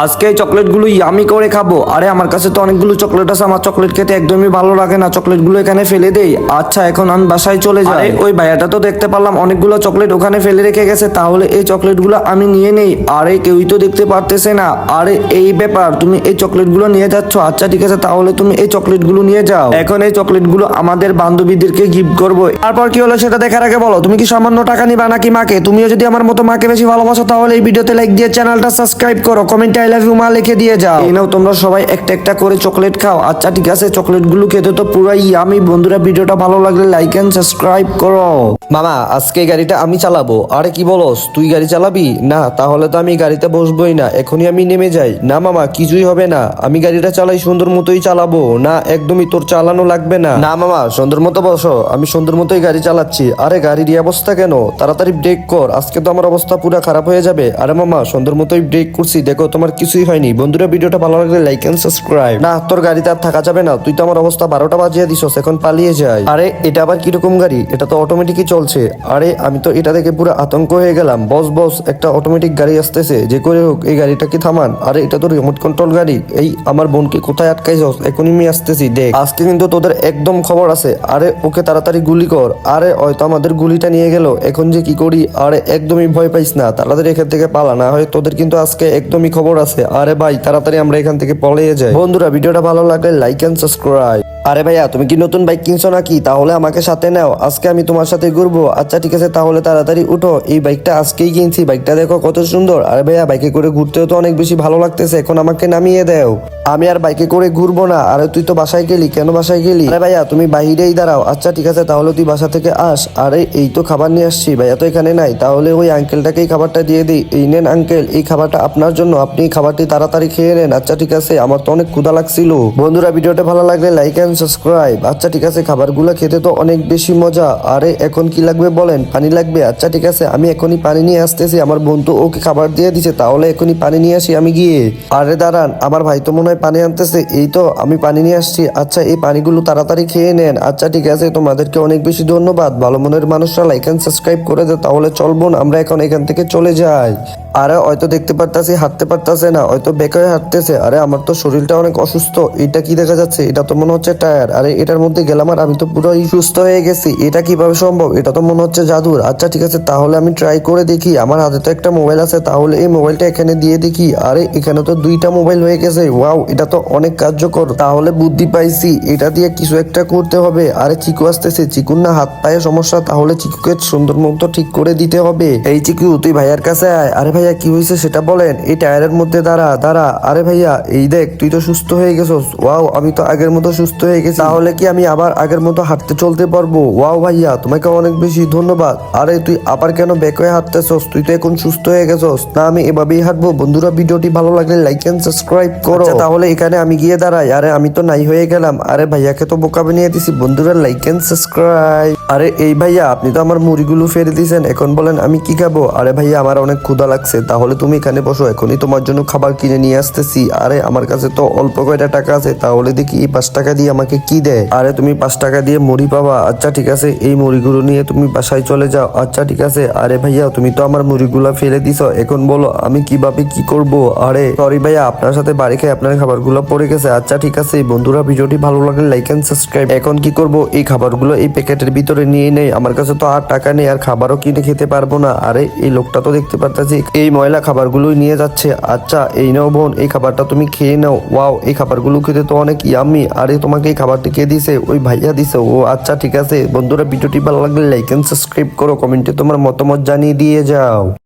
আজকে এই চকলেটগুলো ইয়ামি করে খাব। আরে, আমার কাছে তো অনেকগুলো চকলেট আছে, আমার চকলেট খেতে একদমই ভালো লাগে না। চকলেটগুলো এখানে ফেলে দেই। আচ্ছা এখন আমি বাসায় চলে যাই। ওই ভাইয়াটা তো দেখতে পারলাম, অনেকগুলো চকলেট ওখানে ফেলে রেখে গেছে। তাহলে এই চকলেটগুলো আমি নিয়ে নেই। আরে, কেউই তো দেখতে পারতেছে না। আরে, এই ব্যাপার, তুমি এই চকলেটগুলো নিয়ে যাচ্ছ? আচ্ছা ঠিক আছে, তাহলে তুমি এই চকলেটগুলো নিয়ে যাও। এখন এই চকলেটগুলো আমাদের বান্ধবীদেরকে গিফট করব। তারপর কি হলো সেটা দেখার আগে বলো, তুমি কি সামান্য টাকা নিবা নাকি মাকে? তুমিও যদি আমার মতো মাকে বেশি ভালোবাসো, তাহলে এই ভিডিওতে লাইক দিয়ে চ্যানেলটা সাবস্ক্রাইব করো কমেন্টে আই লাভ ইউ মা লিখে দিয়ে যাও। এই নাও, তোমরা সবাই একটা একটা করে চকলেট খাও। আচ্ছা ঠিক আছে, চকলেটগুলো খেতে তো পুরাই আমি বন্ধুরা, ভিডিওটা ভালো লাগলে লাইক এন্ড সাবস্ক্রাইব করো। মামা, আজকে গাড়িটা আমি চালাবো। আরে কি বলস, তুই গাড়ি চালাবি? না, তাহলে তো আমি গাড়িতে বসবোই না। এখনই আমি নেমে যাই। না মামা, কিছুই হবে না। আমি গাড়িটা চালাই সুন্দর মতোই চালাবো। না, একদমই তোর চালানো লাগবে না। না মামা, সুন্দর মতো বসো। আমি সুন্দর মতোই গাড়ি চালাচ্ছি। আরে গাড়ির এই অবস্থা কেন? তাড়াতাড়ি ব্রেক কর। আজকে তো আমার অবস্থা পুরো খারাপ হয়ে যাবে। আরে মামা, সুন্দর মতোই ব্রেক করছি। দেখো, তোমার কিছুই হয়নি। বন্ধুরা, ভিডিওটা ভালো লাগলে লাইক এন্ড সাবস্ক্রাইব না, তোর গাড়িতে আর থাকা যাবে না। তুই তো আমার অবস্থা বারোটা বাজিয়ে দিছস। এখন পালিয়ে যাই। আরে, এটা আবার কীরকম গাড়ি? এটা তো অটোমেটিকই চলছে আরে, আমি তো এটা দেখে পুরো আতঙ্ক হয়ে গেলাম। বস বস, একটা অটোমেটিক গাড়ি আসতেছে, যে করে হোক, এই গাড়িটাকে থামান? আরে, এটা তো রিমোট কন্ট্রোল গাড়ি। এই, আমার বোনকে কোথায় আটকাইছস? এখনই আমি আসতেছি, দেখ। আজকে কিন্তু তোদের একদম খবর আছে। আরে, ওকে তাড়াতাড়ি গুলি কর। আরে, হয়তো আমাদের গুলিটা নিয়ে গেল। এখন যে কি করি? আরে, একদমই ভয় পাইস না। তাড়াতাড়ি এখান থেকে পালা। না হয় তোদের কিন্তু আজকে একদমই খবর আছে। আরে ভাই, তাড়াতাড়ি আমরা এখান থেকে পলিয়ে যাই। বন্ধুরা, ভিডিওটা ভালো লাগলে লাইক এন্ড সাবস্ক্রাইব আরে ভাইয়া, তুমি কি নতুন বাইক কিনছো নাকি? তাহলে আমাকে সাথে নাও। আজকে আমি তোমার সাথে ঘুরবো আচ্ছা ঠিক আছে, তাহলে তাড়াতাড়ি উঠো। এই বাইকটা আজকেই কিনছি। বাইকটা দেখো কত সুন্দর। আর ভাইয়া, বাইকে করে ঘুরতেও তো অনেক বেশি ভালো লাগতেছে। এখন আমাকে নামিয়ে দাও। আমি আর বাইকে করে ঘুরবো না। আরে, তুই তো বাসায় গেলি। কেন বাসায় গেলি? আরে ভাইয়া, তুমি বাহিরেই দাঁড়াও। আচ্ছা ঠিক আছে, তাহলে তুই বাসা থেকে আস। আরে, এই তো খাবার নিয়ে আসছি। ভাইয়া তো এখানে নাই। তাহলে ওই আঙ্কেলটাকেই খাবারটা দিয়ে দিই। এই নেন আঙ্কেল এই খাবারটা আপনার জন্য। আপনি খাবারটি তাড়াতাড়ি খেয়ে নেন। আচ্ছা ঠিক আছে, আমার তো অনেক ক্ষুধা লাগছিল। বন্ধুরা, ভিডিওটা ভালো লাগলে লাইক এন্ড সাবস্ক্রাইব আচ্ছা ঠিক আছে, খাবারগুলো খেতে তো অনেক বেশি মজা। আরে, এখন কি লাগবে বলেন? পানি লাগবে? আচ্ছা ঠিক আছে, আমি এখনই পানি নিয়ে আসতেছি। আমার বন্ধু ওকে খাবার দিয়ে দিছে, তাহলে এখনই পানি নিয়ে আসি আমি গিয়ে। আরে দাঁড়ান, আমার ভাই তো মনে হয় পানি আনতেছে। এই তো, আমি পানি নিয়ে আসছি। আচ্ছা এই পানিগুলো তাড়াতাড়ি খেয়ে নেন। আচ্ছা ঠিক আছে, তোমাদেরকে অনেক বেশি ধন্যবাদ। ভালো মনের মানুষরা লাইক এন্ড সাবস্ক্রাইব করে দেয়, তাহলে চলবো আমরা এখন এখান থেকে চলে যাই। আরে হয়তো দেখতে পারতাছি, হাঁটতে পারতাছে না, হয়তো বেকার হাঁটতেছে। আরে আমার তো শরীরটা অনেক অসুস্থ, এটা কি দেখা যাচ্ছে? এটা তো মনে হচ্ছে টায়ার। আরে এটার মধ্যে গেলাম আর আমি তো পুরোই সুস্থ হয়ে গেছি। এটা কীভাবে সম্ভব? এটা তো মনে হচ্ছে জাদুর। আচ্ছা ঠিক আছে, তাহলে আমি ট্রাই করে দেখি। আমার হাতে তো একটা মোবাইল আছে, তাহলে এই মোবাইলটা এখানে দিয়ে দেখি। আরে এখানে তো দুইটা মোবাইল হয়ে গেছে। ওয়াও, এটা তো অনেক কার্যকর। তাহলে বুদ্ধি পাইছি, এটা দিয়ে কিছু একটা করতে হবে। আরে চিকু আসতেছে, চিকুর না হাত পায়ে সমস্যা, তাহলে চিকুকে সুন্দর মতো ঠিক করে দিতে হবে। এই চিকু, তুই ভাইয়ার কাছে আয়। আরে ভাইয়া কি হয়েছে সেটা বলেন। এই টায়ারের মধ্যে দাঁড়া দাঁড়া। আরে ভাইয়া এই দেখ তুই তো সুস্থ হয়ে গেছস। ওয়াও আমি তো আগের মতো সুস্থ হয়ে গেছি। তাহলে কি আমি আবার আগের মতো হাঁটতে চলতে পারব? ওয়াও ভাইয়া তোমাকে অনেক বেশি ধন্যবাদ। আরে তুই আবার কেন ব্যাক হয়ে হাঁটতেছস? তুই তো এখন সুস্থ হয়ে গেছস। না আমি এভাবেই হাঁটবো। বন্ধুরা ভিডিওটি ভালো লাগলে লাইক এন্ড সাবস্ক্রাইব করো। আচ্ছা, তাহলে এখানে আমি গিয়ে দাঁড়াই। আরে আমি তো নাই হয়ে গেলাম। আরে ভাইয়াকে তো বোকা বানিয়ে দিছি। বন্ধুরা লাইক এন্ড সাবস্ক্রাইব আরে এই ভাইয়া আপনি তো আমার মুড়িগুলো ফেলে দিয়েছেন এখন বলেন আমি কি খাব? আরে ভাইয়া আমার অনেক ক্ষুধা লাগছে। তাহলে তুমি এখানে বসো, এখনই তোমার জন্য খাবার কিনে নিয়ে আসতেছি। আরে, আমার কাছে তো অল্প কয়টা টাকা আছে, তাহলে দেখি এই পাঁচ টাকা দিয়ে আমাকে কি দেয়? আরে, তুমি পাঁচ টাকা দিয়ে মুড়ি পাবা? আচ্ছা ঠিক আছে, এই মুড়িগুলো নিয়ে তুমি বাসায় চলে যাও। আচ্ছা ঠিক আছে, আরে ভাইয়া, তুমি তো আমার মুড়িগুলো ফেলে দিছো, এখন বলো, আমি কীভাবে কি করব? আরে সরি ভাইয়া, আপনার সাথে বাড়ি খেয়ে আপনার খাবারগুলো পড়ে গেছে। আচ্ছা ঠিক আছে, বন্ধুরা, ভিডিওটি ভালো লাগলে লাইক এন্ড সাবস্ক্রাইব এখন কি করব? এই খাবারগুলো এই প্যাকেটের ভিতরে নিয়ে নেই। আমার কাছে তো আর টাকা নেই, আর খাবারও কিনে খেতে পারব না। আরে, এই লোকটা তো দেখতে পারতাছি। এই ময়লা খাবারগুলোই নিয়ে যাচ্ছে। আচ্ছা এই নাও বোন, এই খাবারটা তুমি খেয়ে নাও। ওয়াও, এই খাবারগুলো খেতে তো অনেক ইয়ামি আরে, তোমাকে এই খাবারটি কে দিছে? ওই ভাইয়া দিছে। ও আচ্ছা ঠিক আছে। বন্ধুরা, ভিডিওটি ভালো লাগলে লাইক এন্ড সাবস্ক্রাইব করো। কমেন্টে তোমার মতামত জানিয়ে দিয়ে যাও।